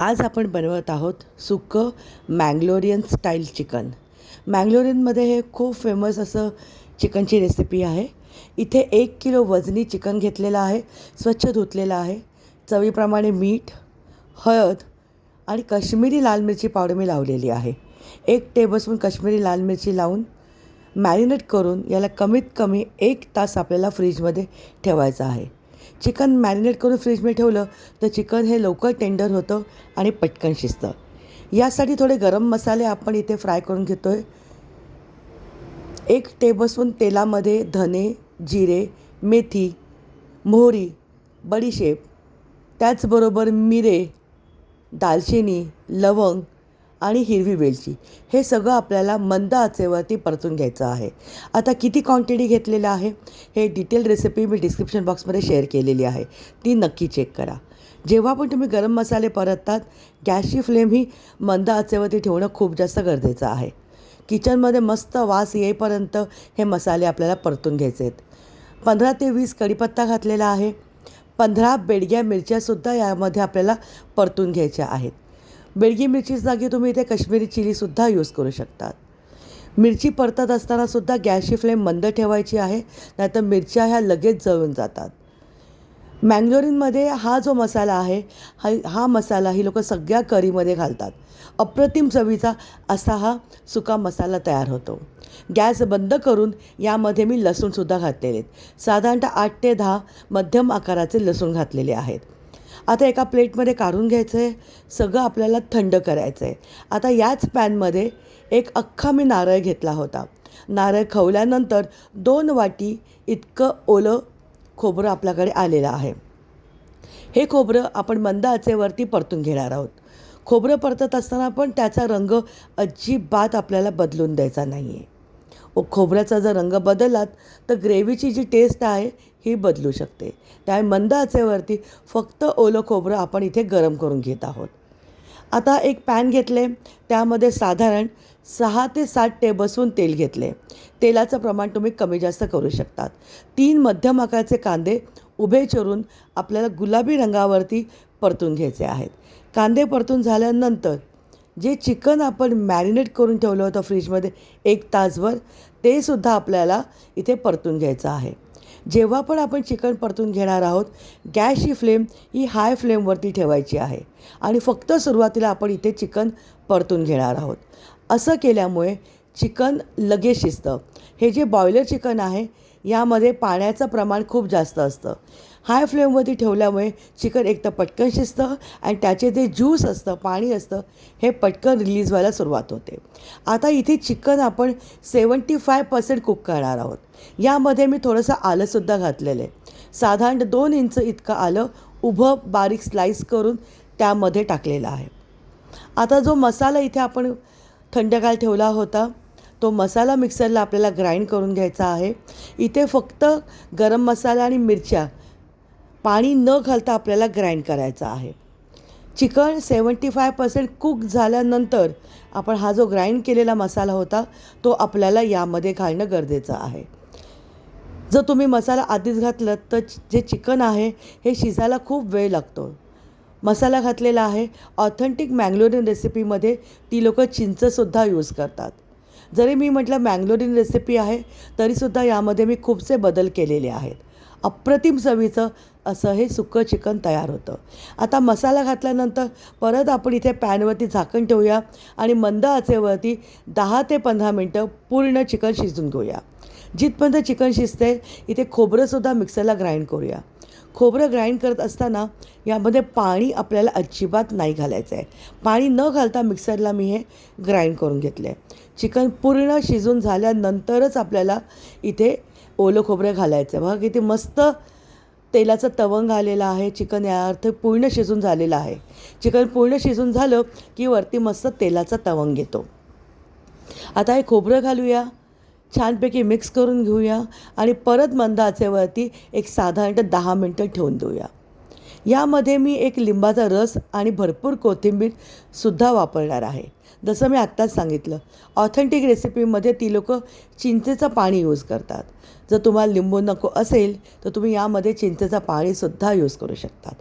आज आपण बनवत आहोत सुकं मँगलोरियन स्टाईल चिकन. मँगलोरियनमध्ये हे खूप फेमस असं चिकनची रेसिपी आहे. इथे एक किलो वजनी चिकन घेतलेलं आहे स्वच्छ धुतलेलं आहे. चवीप्रमाणे मीठ हळद आणि काश्मीरी लाल मिरची पावडर मी लावलेली आहे. एक टेबलस्पून काश्मीरी लाल मिरची लावून मॅरिनेट करून याला कमीत कमी एक तास आपल्याला फ्रीजमध्ये ठेवायचं आहे. चिकन मॅरिनेट करून फ्रीजमध्ये ठेवलं तर चिकन हे लवकर टेंडर होतं आणि पटकन शिजतं. यासाठी थोडे गरम मसाले आपण इथे फ्राय करून घेतो आहे एक टेबलस्पून तेलामध्ये धने जिरे मेथी मोहरी बडीशेप त्याचबरोबर मिरे दालचिनी लवंग आणि हिरवी वेलची. हे सगळं आपल्याला मंद आचेवरती परतून घ्यायचं आहे. आता किती क्वांटिटी घेतलेलं आहे? हे डिटेल रेसिपी मी डिस्क्रिप्शन बॉक्समध्ये शेअर केलेली आहे. ती नक्की चेक करा. जेव्हा पण तुम्ही गरम मसाले परततात गॅसची फ्लेम ही मंद आचेवरती ठेवणं खूप जास्त गरजेचं आहे. किचनमध्ये मस्त वास येईपर्यंत हे मसाले आपल्याला परतून घ्यायचे आहेत पंधरा ते वीस कढीपत्ता घातलेला आहे. पंधरा बेडग्या मिरच्यासुद्धा यामध्ये आपल्याला परतून घ्यायच्या आहेत. बेडगी मिरचीच जागी तुम्ही इथे कश्मीरी चिलीसुद्धा यूज करू शकतात. मिरची परतत असतानासुद्धा गॅसची फ्लेम मंद ठेवायची आहे नाहीतर मिरच्या ह्या लगेच जळून जातात. मँग्लोरीनमध्ये हा जो मसाला आहे हा हा मसाला ही लोक सगळ्या करीमध्ये घालतात. अप्रतिम चवीचा असा हा सुका मसाला तयार होतो. गॅस बंद करून यामध्ये मी लसूणसुद्धा घातलेले आहेत. साधारणतः आठ ते दहा मध्यम आकाराचे लसूण घातलेले आहेत. आता एका प्लेटमध्ये काढून घ्यायचं आहे सगळं आपल्याला थंड करायचं आहे आता याच पॅनमध्ये एक अख्खा मी नारळ घेतला होता. नारळ खवल्यानंतर दोन वाटी इतकं ओलं खोबरं आपल्याकडे आलेलं आहे. हे खोबरं आपण मंद आचेवरती परतून घेणार आहोत. खोबरं परतत असताना पण त्याचा रंग अजिबात आपल्याला बदलून द्यायचा नाही आहे खोबऱ्याचा जर रंग बदललात तर ग्रेव्हीची जी टेस्ट आहे ही बदलू शकते. त्यामुळे मंद आचेवरती फक्त ओलं खोबरं आपण इथे गरम करून घेत आहोत. आता एक पॅन घेतले. त्यामध्ये साधारण सहा ते सात टेबलस्पून तेल घेतले. तेलाचं प्रमाण तुम्ही कमी जास्त करू शकतात. तीन मध्यम आकाराचे कांदे उभे चिरून आपल्याला गुलाबी रंगावरती परतून घ्यायचे आहेत. कांदे परतून झाल्यानंतर जे चिकन आपण मॅरिनेट करून ठेवलं होतं फ्रीजमध्ये एक तासभर ते सुद्धा आपल्याला इथे परतून घ्यायचं आहे. जेव्हा पण आपण चिकन परतून घेणार आहोत गॅसची फ्लेम ही हाय फ्लेमवरती ठेवायची आहे आणि फक्त सुरुवातीला आपण इथे चिकन परतून घेणार आहोत. असं केल्यामुळे चिकन लगेच शिजतं. हे जे बॉयलर चिकन आहे यामध्ये पाण्याचं प्रमाण खूप जास्त असतं. हाय फ्लेमवरती ठेवल्यामुळे चिकन एक तर पटकन शिजतं आणि त्याचे जे ज्यूस असतं पाणी असतं हे पटकन रिलीज व्हायला सुरुवात होते. आता इथे चिकन आपण सेवन्टी फाय पर्सेंट कुक करणार आहोत. यामध्ये मी थोडंसं आलंसुद्धा घातलेलं आहे. साधारण दोन इंच इतकं आलं उभं बारीक स्लाईस करून त्यामध्ये टाकलेलं आहे. आता जो मसाला इथे आपण थंडगार ठेवला होता तो मसाला मिक्सरला आपल्याला ग्राइंड करून घ्यायचा आहे. इथे फक्त गरम मसाला आणि मिरच्या पाणी न घालता आपल्याला ग्राइंड करायचा आहे. Chicken seventy five percent cook झाल्यानंतर आपण हा जो ग्राइंड केलेला मसाला होता तो आपल्याला यामध्ये घालणं गरजेचं आहे. जर तुम्ही मसाला आधीच घातलं तर जे चिकन आहे हे शिजायला खूप वेळ लागतो. मसाला घातलेला आहे. ऑथेंटिक मँगलोरियन रेसिपीमध्ये ती लोकं चिंचसुद्धा यूज करतात. जरी मी म्हटलं मँगलोरियन रेसिपी आहे तरीसुद्धा यामध्ये मी खूपसे बदल केलेले आहेत. अप्रतिम चवीचं असं हे सुकं चिकन तयार होतं. आता मसाला घातल्यानंतर परत आपण इथे पॅनवरती झाकण ठेवूया आणि मंद आचेवरती दहा ते पंधरा मिनटं पूर्ण चिकन शिजून घेऊया. जिथपर्यंत चिकन शिजते इथे खोबरंसुद्धा मिक्सरला ग्राइंड करूया. खोबरं ग्राइंड करत असताना यामध्ये पाणी आपल्याला अजिबात नाही घालायचं आहे पाणी न घालता मिक्सरला मी हे ग्राइंड करून घेतलं आहे चिकन पूर्ण शिजून झाल्यानंतरच आपल्याला इथे ओलं खोबरं घालायचं आहे बघा किती मस्त तेलाचं तवंग आलेलं आहे. चिकन या अर्थ पूर्ण शिजून झालेलं आहे. चिकन पूर्ण शिजून झालं की वरती मस्त तेलाचा तवंग येतो. आता हे खोबरं घालूया. छानपैकी मिक्स करून घेऊया आणि परत मंद आचेवरती एक साधारणतः दहा मिनटं ठेवून देऊया. यामध्ये मी एक लिंबाचा रस आणि भरपूर कोथिंबीरसुद्धा वापरणार आहे. जसं मी आत्ताच सांगितलं ऑथेंटिक रेसिपीमध्ये ती लोक चिंचेचं पाणी यूज करतात. जर तुम्हाला लिंबू नको असेल तर तुम्ही यामध्ये चिंचेचं पाणीसुद्धा यूज करू शकतात.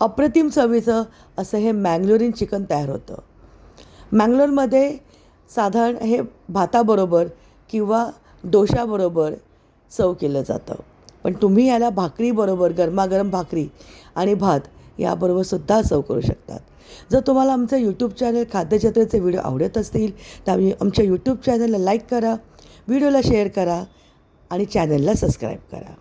अप्रतिम चवीचं असं हे मँगलोरीन चिकन तयार होतं. मँगलोरमध्ये साधारण हे भाताबरोबर किंवा डोशाबरोबर सव केलं जातं. पण तुम्ही याला भाकरीबरोबर गरमागरम भाकरी आणि भात याबरोबरसुद्धा सर्व करू शकतात. जर तुम्हाला आमचं यूट्यूब चॅनल खाद्यजत्रेचे व्हिडिओ आवडत असतील तर आम्ही आमच्या यूट्यूब चॅनलला लाईक करा व्हिडिओला शेअर करा आणि चॅनलला सबस्क्राईब करा.